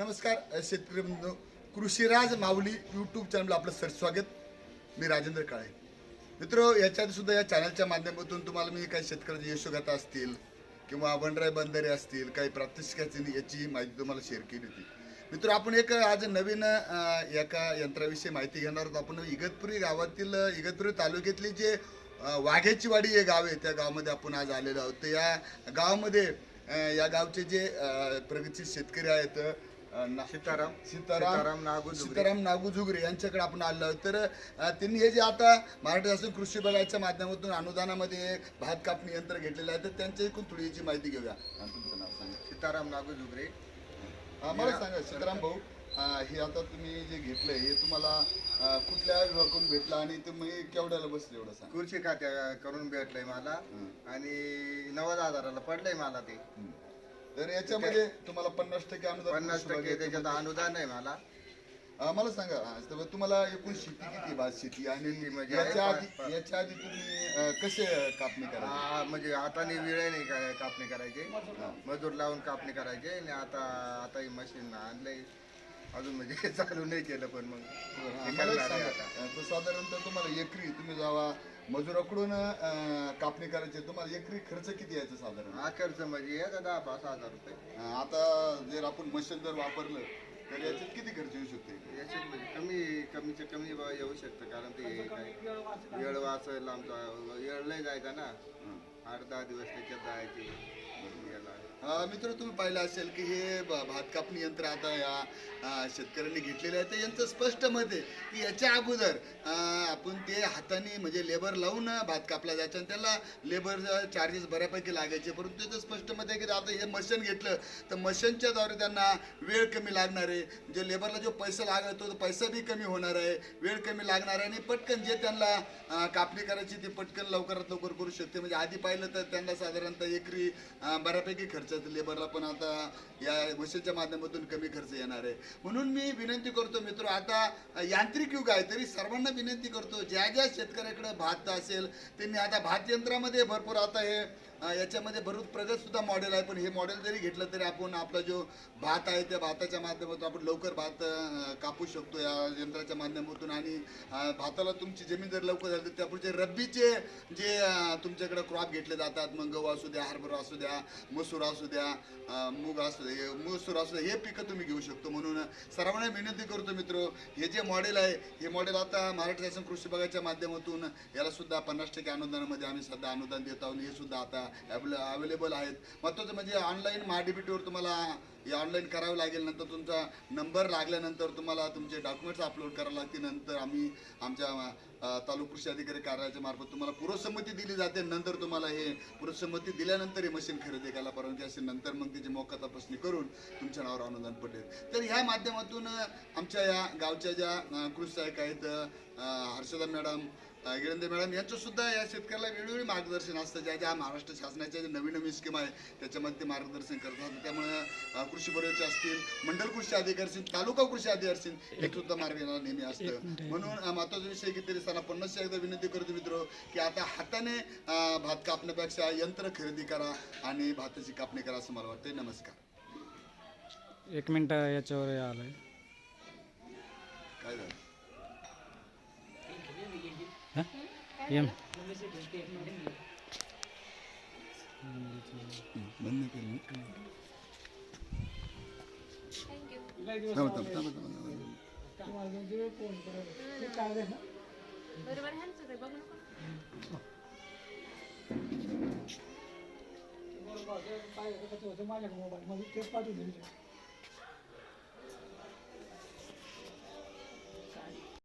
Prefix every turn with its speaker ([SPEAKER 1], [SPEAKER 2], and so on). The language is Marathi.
[SPEAKER 1] नमस्कार शेतकरी बंधू कृषीराज माऊली यूट्यूब चॅनलला आपलं सर स्वागत. मी राजेंद्र काळे. मित्र याच्यात सुद्धा या चॅनलच्या माध्यमातून तुम्हाला मी काही शेतकऱ्याची यशोगाथा असतील किंवा वनराय बंदरे असतील काही प्रात्यक्षिकाची याची माहिती तुम्हाला शेअर केली होती. मित्र आपण एक आज नवीन एका यंत्राविषयी माहिती घेणार आहोत. आपण इगतपुरी गावातील इगतपुरी तालुक्यातली जे अ, वाघ्याची वाडी हे गाव आहे त्या गावामध्ये आपण आज आलेलो आहोत. तर या गावामध्ये या गावचे जे प्रगतशील शेतकरी आहेत
[SPEAKER 2] सीताराम.
[SPEAKER 1] सीताराम
[SPEAKER 2] नागू.
[SPEAKER 1] सीताराम नागू जुगरे यांच्याकडे आपण आलो तर त्यांनी हे जे आता मराठी शासन कृषी विभागाच्या माध्यमातून अनुदानामध्ये भात कापणी यंत्र घेतलेलं आहे तर त्यांच्या एकूण थोडी याची माहिती घेऊया. तुमचं नाव सांगा.
[SPEAKER 2] सीताराम नागू जुगरे
[SPEAKER 1] अ, मला सांगा सीताराम भाऊ हे आता तुम्ही जे घेतलंय हे तुम्हाला कुठल्या विभागाकडून भेटलं आणि तुम्ही केवढ्याला बसले एवढं सांगा.
[SPEAKER 2] कृषी खात्या करून भेटलंय मला आणि नव्वद हजाराला पडलंय मला ते.
[SPEAKER 1] तर याच्यामध्ये तुम्हाला पन्नास टक्के अनुदान
[SPEAKER 2] पन्नास टक्के त्याच्यात अनुदान आहे मला.
[SPEAKER 1] अ, मला सांगा तर तुम्हाला एकूण शेती किती भात शेती? आणि
[SPEAKER 2] शेती म्हणजे आहे
[SPEAKER 1] याच्या आधी याच्या आधी तुम्ही अ, कसे कापणी करा
[SPEAKER 2] हा, म्हणजे हाताने विळे नाही का कापणी करायचे? मजूर लावून कापणी करायचे आणि आता आता ही मशीन आणलंय. अजून म्हणजे चालू नाही केलं पण मग. हे
[SPEAKER 1] मला
[SPEAKER 2] करणार आहे
[SPEAKER 1] सांगा.
[SPEAKER 2] आता.
[SPEAKER 1] अ, तर साधारणतः तुम्हाला एकरी तुम्ही जेव्हा मजुराकडून अ, कापणी करायची तुम्हाला एकरी खर्च किती यायचा साधारण?
[SPEAKER 2] हा खर्च म्हणजे याचा दहा पाच हजार रुपये.
[SPEAKER 1] अ, आता जर आपण मशीन जर वापरलं तर याच्यात किती खर्च येऊ शकते?
[SPEAKER 2] याच्यात म्हणजे कमी कमीचे कमी बा येऊ शकतं कारण ते काय वेळ वाचेल आमचा वेळ लय जायचा ना. आठ दहा दिवस त्याच्यात जायचे. याला.
[SPEAKER 1] मित्र तुम्ही पाहिलं असेल की हे भात कापणी यंत्र आता या शेतकऱ्यांनी घेतलेलं आहे. ते यांचं स्पष्ट मत आहे की याच्या अगोदर आपण ते हाताने म्हणजे लेबर लावून भात कापला जायचं आणि त्याला लेबर चार्जेस बऱ्यापैकी लागायचे. परंतु त्याचं स्पष्ट मत आहे की आता हे मशीन घेतलं तर मशीनच्या द्वारे त्यांना वेळ कमी लागणार आहे. जे लेबरला जो पैसा लागतो तो पैसा बी कमी होणार आहे. वेळ कमी लागणार आहे आणि पटकन जे त्यांना कापणी करायची ती पटकन लवकरात लवकर करू शकते. म्हणजे आधी पाहिलं तर त्यांना साधारणतः एकरी बऱ्यापैकी खर्च खर्चात लेबरला पण आता या मशीनच्या माध्यमातून कमी खर्च येणार आहे. म्हणून मी विनंती करतो मित्र आता यांत्रिक युग आहे तरी सर्वांना विनंती करतो ज्या ज्या शेतकऱ्याकडे भात असेल त्यांनी आता भात यंत्रामध्ये भरपूर आता हे याच्यामध्ये भरपूर प्रगत सुद्धा मॉडेल आहे पण हे मॉडेल जरी घेतलं तरी आपण आपला जो भात आहे त्या भाताच्या माध्यमातून आपण लवकर भात कापू शकतो या यंत्राच्या माध्यमातून. आणि भाताला तुमची जमीन जर लवकर झाली तर त्यापुढचे रब्बीचे जे तुमच्याकडे क्रॉप घेतले जातात मग गहू असू द्या हरभरा असू द्या मसूर असू द्या मूग असू द्या मसूर असू द्या हे पिकं तुम्ही घेऊ शकतो. म्हणून सर्वांना विनंती करतो मित्र हे जे मॉडेल आहे हे मॉडेल आता महाराष्ट्र शासन कृषी विभागाच्या माध्यमातून याला सुद्धा पन्नास टक्के अनुदानामध्ये आम्ही सध्या अनुदान देत आहोत. हे सुद्धा आता अवेलेबल आहेत. महत्त्वाचं म्हणजे ऑनलाईन महाडीबीटीवर तुम्हाला हे ऑनलाईन करावं लागेल नंतर तुमचा नंबर लागल्यानंतर तुम्हाला तुमचे डॉक्युमेंट्स अपलोड करावे लागतील नंतर आम्ही आमच्या तालुका कृषी अधिकारी कार्यालयाच्या मार्फत तुम्हाला पूर्वसंमती दिली जाते. नंतर तुम्हाला हे पूर्वसंमती दिल्यानंतर हे मशीन खरेदी करायला परवानगी असेल नंतर मग त्याची मोका तपासणी करून तुमच्या नावावर अनुदान पडेल तर ह्या माध्यमातून आमच्या या गावच्या ज्या कृषी सहाय्यक आहेत हर्षदा मॅडम गिरंदे मॅडम यांचं सुद्धा या शेतकऱ्याला वेगवेगळे मार्गदर्शन असतं. ज्या ज्या महाराष्ट्र शासनाच्या ज्या नवीन नवीन स्कीम आहे त्याच्यामध्ये ते मार्गदर्शन करतात. त्यामुळे कृषी बरोबरचे असतील मंडल कृषी अधिकारी असतील तालुका कृषी अधिकारी असतील हे सुद्धा मार्ग येणार नेहमी असतं. म्हणून महत्त्वाचा विषय की तरी सणा पन्नास एकदा विनंती करतो मित्र की आता हाताने भात कापण्यापेक्षा यंत्र खरेदी करा आणि भाताची कापणी करा असं मला वाटतं नमस्कार.
[SPEAKER 3] एक मिनिट याच्यावर आलंय.
[SPEAKER 1] काय झालं
[SPEAKER 3] हा? एम
[SPEAKER 1] बंद केलं थांबा, थांबा, थांबा, थांबा, थांबा.
[SPEAKER 4] बरोबर
[SPEAKER 5] माझ्या मोबाईल मध्ये तेच पाठवून दिले